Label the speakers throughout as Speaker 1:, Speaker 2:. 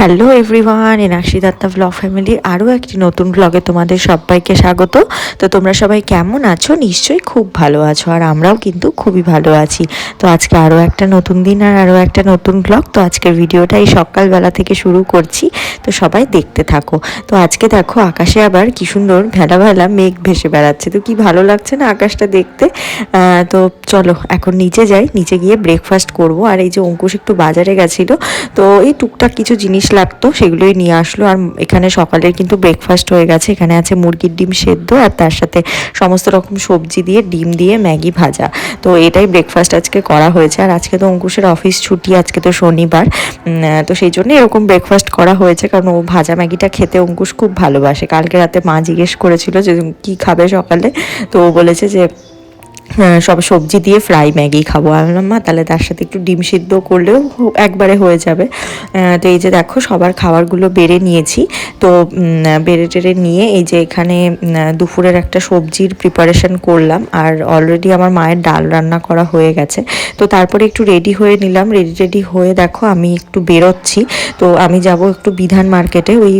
Speaker 1: Hello everyone Enakshi Dutta vlog ফ্যামিলির আরও একটি নতুন ব্লগে তোমাদের সবাইকে স্বাগত। তো তোমরা সবাই কেমন আছো? নিশ্চয়ই খুব ভালো আছো, আর আমরাও কিন্তু খুবই ভালো আছি। তো আজকে আরও একটা নতুন দিন আর আরও একটা নতুন ব্লগ তো আজকের ভিডিওটা এই সকালবেলা থেকে শুরু করছি। তো সবাই দেখতে থাকো। তো আজকে দেখো আকাশে আবার কি সুন্দর ভেলা ভেলা মেঘ ভেসে বেড়াচ্ছে। তো কি ভালো লাগছে না আকাশটা দেখতে? তো চলো এখন নিচে যাই। নিচে গিয়ে ব্রেকফাস্ট করব। আর এই যে অঙ্কুশ একটু বাজারে গেছিল। তো এই টুকটাক কিছু জিনিস লাগতো, সেগুলোই নিয়ে আসলো। আর এখানে সকালের কিন্তু ব্রেকফাস্ট হয়ে গেছে। এখানে আছে মুরগির ডিম সেদ্ধ আর তার সাথে সমস্ত রকম সবজি দিয়ে, ডিম দিয়ে ম্যাগি ভাজা। তো এটাই ব্রেকফাস্ট আজকে করা হয়েছে। আর আজকে তো অঙ্কুশের অফিস ছুটি, আজকে তো শনিবার। তো সেই জন্য এরকম ব্রেকফাস্ট করা হয়েছে। কারণ ও ভাজা ম্যাগিটা খেতে অঙ্কুশ খুব ভালোবাসে। কালকে রাতে মা জিজ্ঞেস করেছিল যে, কি খাবে সকালে? তো ও বলেছে যে সব সবজি দিয়ে ফ্রাই ম্যাগি খাব। আমি মা, তাহলে তার সাথে একটু ডিম সিদ্ধ করলেও একবারে হয়ে যাবে। তো এই যে দেখো, সবার খাবারগুলো বেড়ে নিয়েছি। তো বেড়ে টেড়ে নিয়ে এই যে এখানে দুপুরের একটা সবজির প্রিপারেশন করলাম। আর অলরেডি আমার মায়ের ডাল রান্না করা হয়ে গেছে। তো তারপরে একটু রেডি হয়ে নিলাম। রেডি রেডি হয়ে দেখো, আমি একটু বেরোচ্ছি। তো আমি যাব একটু বিধান মার্কেটে ওই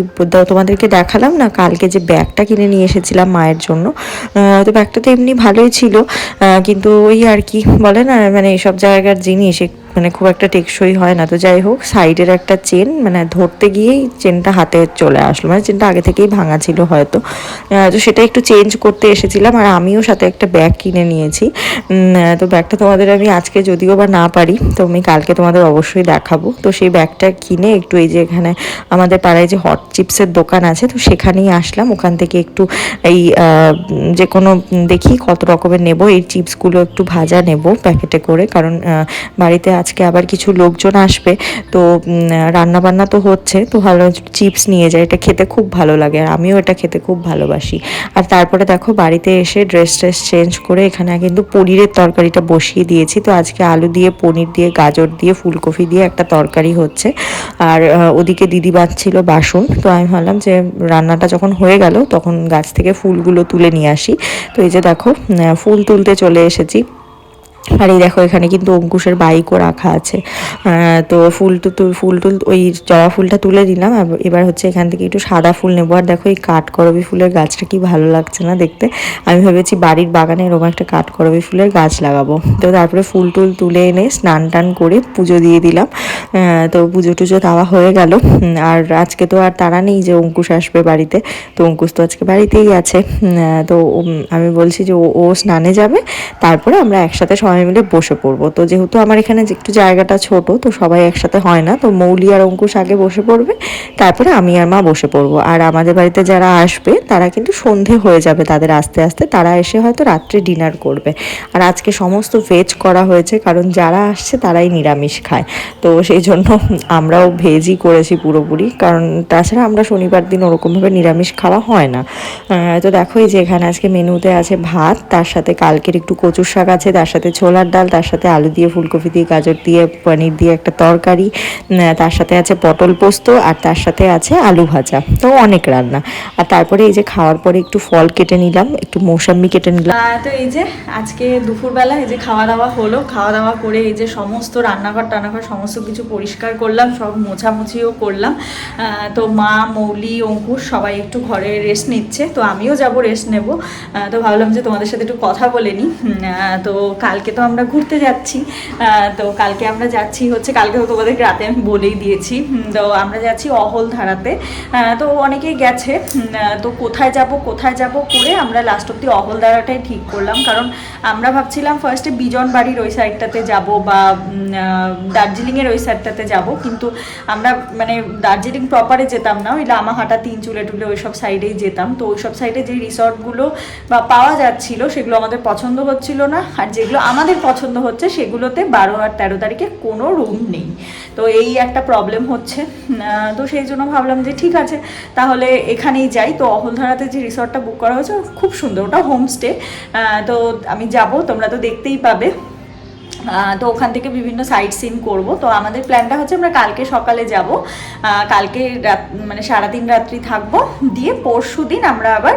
Speaker 1: তোমাদেরকে দেখালাম না, কালকে যে ব্যাগটা কিনে নিয়ে এসেছিলাম মায়ের জন্য। তো ব্যাগটা তো এমনি ভালোই ছিল। কিন্তু ওই আর কি বলে না মানে এইসব জায়গার জিনিস মানে খুব একটা টেকসই হয় না। তো যাই হোক, সাইডের একটা চেন মানে ধরতে গিয়েই চেনটা হাতে চলে আসলো। মানে চেনটা আগে থেকেই ভাঙা ছিল হয়তো। তো সেটা একটু চেঞ্জ করতে এসেছিলাম আর আমিও সাথে একটা ব্যাগ কিনে নিয়েছি। তো ব্যাগটা তোমাদের আমি আজকে যদিও বা না পারি, তো আমি কালকে তোমাদের অবশ্যই দেখাবো। তো সেই ব্যাগটা কিনে একটু এই যে এখানে আমাদের পাড়ায় যে হট চিপসের দোকান আছে, তো সেখানেই আসলাম। ওখান থেকে একটু এই যে কোনো দেখি কত রকমের নেব। এই চিপসগুলো একটু ভাজা নেব প্যাকেটে করে। কারণ বাড়িতে আজকে আবার কিছু লোকজন আসবে। তো রান্না বান্না তো হচ্ছে, তো ভালো চিপস নিয়ে যায় এটা খেতে খুব ভালো লাগে আর আমিও এটা খেতে খুব ভালোবাসি। আর তারপরে দেখো বাড়িতে এসে ড্রেস ট্রেস চেঞ্জ করে এখানে কিন্তু পনিরের তরকারিটা বসিয়ে দিয়েছি। তো আজকে আলু দিয়ে, পনির দিয়ে, গাজর দিয়ে, ফুলকপি দিয়ে একটা তরকারি হচ্ছে। আর ওদিকে দিদি বাঁধছিল বাসন। তো আমি ভাবলাম যে রান্নাটা যখন হয়ে গেল, তখন গাছ থেকে ফুলগুলো তুলে নিয়ে আসি। তো এই যে দেখো ফুল তুলতে চলে এসেছি। আর এই দেখো এখানে কিন্তু অঙ্কুশের বাইকও রাখা আছে। তো ফুল তুল ফুল টুল ওই জবা ফুলটা তুলে দিলাম এবার হচ্ছে এখান থেকে একটু সাদা ফুল নেব। আর দেখো এই কাঠকরবি ফুলের গাছটা কি ভালো লাগছে না দেখতে। আমি ভেবেছি বাড়ির বাগানে এরকম একটা কাঠকরবি ফুলের গাছ লাগাবো। তো তারপরে ফুল টুল তুলে এনে স্নান টান করে পুজো দিয়ে দিলাম। তো পুজো টুজো দেওয়া হয়ে গেল। আর আজকে তো আর তারা নেই যে অঙ্কুশ আসবে বাড়িতে। তো অঙ্কুশ তো আজকে বাড়িতেই আছে। তো আমি বলছি যে ও- স্নানে যাবে। তারপরে আমরা একসাথে সবাই মিলে বসে পড়ব। তো যেহেতু আমার এখানে একটু জায়গাটা ছোট, তো সবাই একসাথে হয় না। তো মৌলি আর অঙ্কুশ আগে বসে পড়বে, তারপরে আমি আর মা বসে পড়ব। আর আমাদের বাড়িতে যারা আসবে, তারা কিন্তু সন্ধে হয়ে যাবে তাদের আস্তে আস্তে। তারা এসে হয়তো রাত্রে ডিনার করবে। আর আজকে সমস্ত ভেজ করা হয়েছে, কারণ যারা আসছে তারাই নিরামিষ খায়। তো সেই জন্য আমরাও ভেজই করেছি পুরোপুরি। কারণ তাছাড়া আমরা শনিবার দিন ওরকমভাবে নিরামিষ খাওয়া হয় না। তো দেখো এই যে এখানে আজকে মেনুতে আছে ভাত, তার সাথে কালকের একটু কচুর শাক আছে, তার সাথে ছোলার ডাল তার সাথে আলু দিয়ে ফুলকপি দিয়ে গাজর দিয়ে পনির দিয়ে একটা তরকারি তার সাথে আছে পটল পোস্ত আর তার সাথে আছে আলু ভাজা। তো অনেক রান্না। আর তারপরে এই যে খাওয়ার পরে একটু ফল কেটে নিলাম একটু মৌসাম্মি কেটে নিলাম।
Speaker 2: তো এই যে আজকে দুপুরবেলা এই যে খাওয়া দাওয়া হলো খাওয়া দাওয়া করে এই যে সমস্ত রান্নাঘর টান্নাঘর সমস্ত কিছু পরিষ্কার করলাম সব মোছামুছিও করলাম। তো মা মৌলি অঙ্কুশ সবাই একটু ঘরে রেস্ট নিচ্ছে তো আমিও যাব রেস্ট নেব। তো ভাবলাম যে তোমাদের সাথে একটু কথা বলে আহ, তো কালকে তো আমরা ঘুরতে যাচ্ছি। তো কালকে আমরা যাচ্ছি হচ্ছে কালকে তো তোমাদেরকে রাতে আমি বলেই দিয়েছি। তো আমরা যাচ্ছি অহল ধারাতে তো অনেকেই গেছে। তো কোথায় যাব কোথায় যাব করে আমরা লাস্ট অব্দি অহল ধারাটাই ঠিক করলাম। কারণ আমরা ভাবছিলাম ফার্স্টে বিজন বাড়ির ওই সাইডটাতে যাব বা দার্জিলিংয়ের ওই সাইডটাতে যাব। কিন্তু আমরা মানে দার্জিলিং প্রপারে যেতাম না। ওই লামাহাটা তিন চুলে টুলে ওই সব সাইডেই যেতাম। তো ওই সব সাইডে যে রিসর্টগুলো বা পাওয়া যাচ্ছিল, সেগুলো আমাদের পছন্দ হচ্ছিল না। আর যেগুলো আমাদের পছন্দ হচ্ছে সেগুলোতে বারো আর তেরো তারিখে কোনো রুম নেই। তো এই একটা প্রবলেম হচ্ছে। তো সেই জন্য ভাবলাম যে ঠিক আছে, তাহলে এখানেই যাই। তো অহলধারাতে যে রিসর্টটা বুক করা হয়েছে, খুব সুন্দর। ওটা হোমস্টে তো আমি যাব, তোমরা তো দেখতেই পাবে। তো ওখান থেকে বিভিন্ন সাইট সিন করব। তো আমাদের প্ল্যানটা হচ্ছে আমরা কালকে সকালে যাব। কালকে রাত মানে সারাদিন রাত্রি থাকব। দিয়ে পরশু দিন আমরা আবার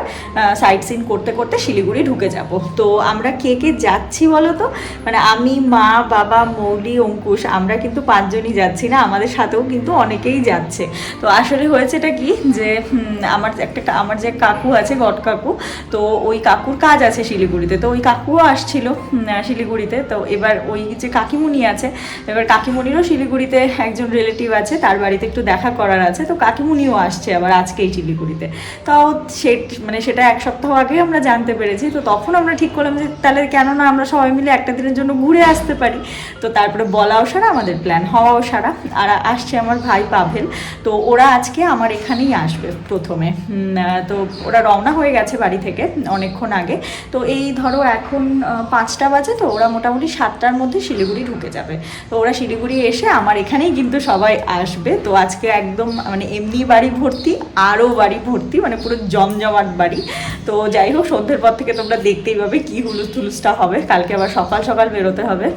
Speaker 2: সাইট সিন করতে করতে শিলিগুড়ি ঢুকে যাব। তো আমরা কে কে যাচ্ছি বলো তো? মানে আমি, মা, বাবা, মৌলি, অঙ্কুশ, আমরা কিন্তু পাঁচজনই যাচ্ছি না, আমাদের সাথেও কিন্তু অনেকেই যাচ্ছে। তো আসলে হয়েছেটা কি যে আমার একটা, আমার যে কাকু আছে গট কাকু, তো ওই কাকুর কাজ আছে শিলিগুড়িতে। তো ওই কাকুও আসছিল শিলিগুড়িতে। তো এবার ওই যে কাকিমুনি আছে, এবার কাকিমুনিরও শিলিগুড়িতে একজন রিলেটিভ আছে, তার বাড়িতে একটু দেখা করার আছে, তো কাকিমুনিও আসছে আবার আজকেই শিলিগুড়িতে। তাও সে মানে সেটা এক সপ্তাহ আগে আমরা জানতে পেরেছি, তো তখন আমরা ঠিক করলাম যে তাহলে কেন না আমরা সবাই মিলে একটা দিনের জন্য ঘুরে আসতে পারি। তো তারপরে বলাও সারা, আমাদের প্ল্যান হওয়াও সারা। আর আসছে আমার ভাই পাভেল, তো ওরা আজকে আমার এখানেই আসবে প্রথমে। তো ওরা রওনা হয়ে গেছে বাড়ি থেকে অনেকক্ষণ আগে। তো এই ধরো এখন পাঁচটা বাজে, তো ওরা মোটামুটি সাতটার মধ্যে শিলিগুড়ি ঢুকে যাবে। তো ওরা শিলিগুড়ি এসে আমার এখানেই কিন্তু সবাই আসবে। তো আজকে একদম মানে এমনি বাড়ি ভর্তি, আরও বাড়ি ভর্তি মানে পুরো জমজমাট বাড়ি। তো যাই হোক, সন্ধ্যের পর থেকে তোমরা দেখতেই পাবে কী হুলুস থুলুসটা হবে। কালকে আবার সকাল সকাল বেরোতে হবে।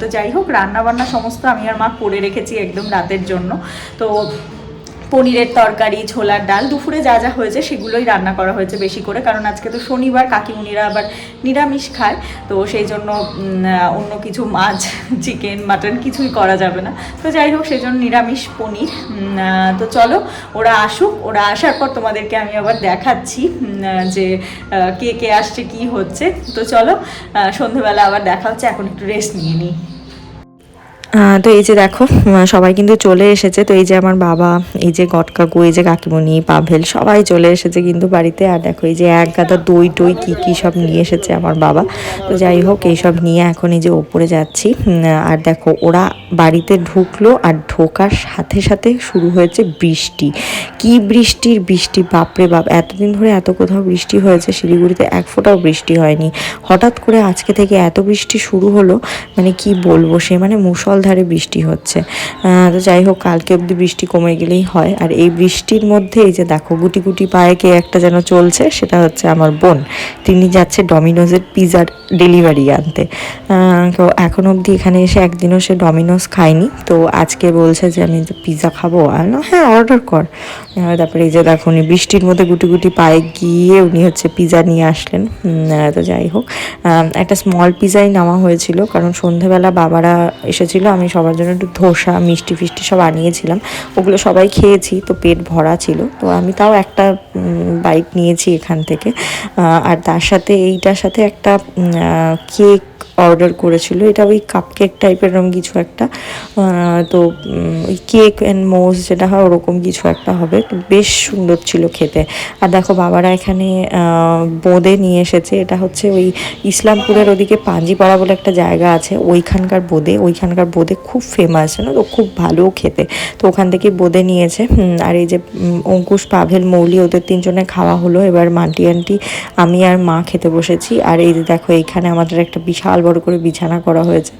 Speaker 2: তো যাই হোক, রান্নাবান্না সমস্ত আমি আর মা করে রেখেছি একদম রাতের জন্য। তো পনিরের তরকারি, ছোলার ডাল, দুপুরে যা যা হয়েছে সেগুলোই রান্না করা হয়েছে বেশি করে। কারণ আজকে তো শনিবার, কাকিমুনিরা আবার নিরামিষ খায়, তো সেই জন্য অন্য কিছু মাছ, চিকেন, মাটন কিছুই করা যাবে না। তো যাই হোক, সেই জন্য নিরামিষ পনির তো চলো, ওরা আসুক, ওরা আসার পর তোমাদেরকে আমি আবার দেখাচ্ছি যে কে কে আসছে, কি হচ্ছে। তো চলো সন্ধেবেলা আবার দেখা হচ্ছে, এখন একটু রেস্ট নিয়ে নিই।
Speaker 1: তো এই যে দেখো সবাই কিন্তু চলে এসেছে। তো এই যে আমার বাবা, এই যে গটকাকু এই যে কাকিমণি, পাভেল, সবাই চলে এসেছে কিন্তু বাড়িতে। আর দেখো, এই যে এক গাদা দই টই কী কী সব নিয়ে এসেছে আমার বাবা। তো যাই হোক এইসব নিয়ে এখন এই যে ওপরে যাচ্ছি। আর দেখো, ওরা বাড়িতে ঢুকলো আর ঢোকার সাথে সাথে শুরু হয়েছে বৃষ্টি। কি বৃষ্টির বৃষ্টি, বাপরে বাপ! এতদিন ধরে এত কোথাও বৃষ্টি হয়েছে, শিলিগুড়িতে এক ফোঁটাও বৃষ্টি হয়নি। হঠাৎ করে আজকে থেকে এত বৃষ্টি শুরু হলো মানে কি বলব সে? মানে মুষলধারে বৃষ্টি হচ্ছে। তো যাই হোক, কালকে অবধি বৃষ্টি কমে গেলেই হয়। আর এই বৃষ্টির মধ্যে এই যে দেখো, গুটি গুটি পায়ে কে একটা যেন চলছে, সেটা হচ্ছে আমার বোন। তিনি যাচ্ছে ডমিনোজের পিজার ডেলিভারি আনতে। তো এখন অবধি এখানে এসে একদিনও সে ডমিনোজ খায়নি। তো আজকে বলছে যে, আমি পিজা খাব। আর হ্যাঁ অর্ডার কর। তারপরে এই যে দেখো, উনি বৃষ্টির মধ্যে গুটি গুটি পায়ে গিয়ে উনি হচ্ছে পিজা নিয়ে আসলেন। তো যাই হোক। একটা স্মল পিজাই নেওয়া হয়েছিল, কারণ সন্ধেবেলা বাবারা এসেছিল আমি সবার জন্য একটু ধোসা, মিষ্টি ফিষ্টি সব আনিয়েছিলাম। ওগুলো সবাই খেয়েছি, তো পেট ভরা ছিল। তো আমি তাও একটা বাইট নিয়েছি এখান থেকে। আর তার সাথে, এইটার সাথে একটা কেক অর্ডার করেছিল। এটা ওই কাপ কেক টাইপের এরকম কিছু একটা। তো ওই কেক অ্যান্ড মোজ যেটা হয়, ওরকম কিছু একটা হবে। বেশ সুন্দর ছিল খেতে। আর দেখো, বাবারা এখানে বোঁদে নিয়ে এসেছে। এটা হচ্ছে ওই ইসলামপুরের ওদিকে পাঞ্জিপাড়া বলে একটা জায়গা আছে। ওইখানকার বোঁদে। ওইখানকার বোঁদে খুব ফেমাস জানো তো? খুব ভালো খেতে। তো ওখান থেকে বোঁদে নিয়েছে। আর এই যে অঙ্কুশ, পাভেল, মৌলি ওদের তিনজনে খাওয়া হলো। এবার মান্টি, আন্টি, আমি আর মা খেতে বসেছি। আর এই দেখো, এইখানে আমাদের একটা বিশাল বড় করে বিছানা করা হয়েছে।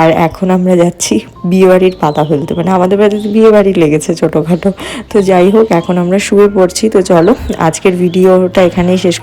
Speaker 1: আর এখন আমরা যাচ্ছি বিয়েবাড়ির পাতা ফেলতে। মানে আমাদের বাড়িতে বিয়েবাড়ি লেগেছে ছোটোখাটো। তো যাই হোক, এখন আমরা শুয়ে পড়ছি। তো চলো, আজকের ভিডিওটা এখানেই শেষ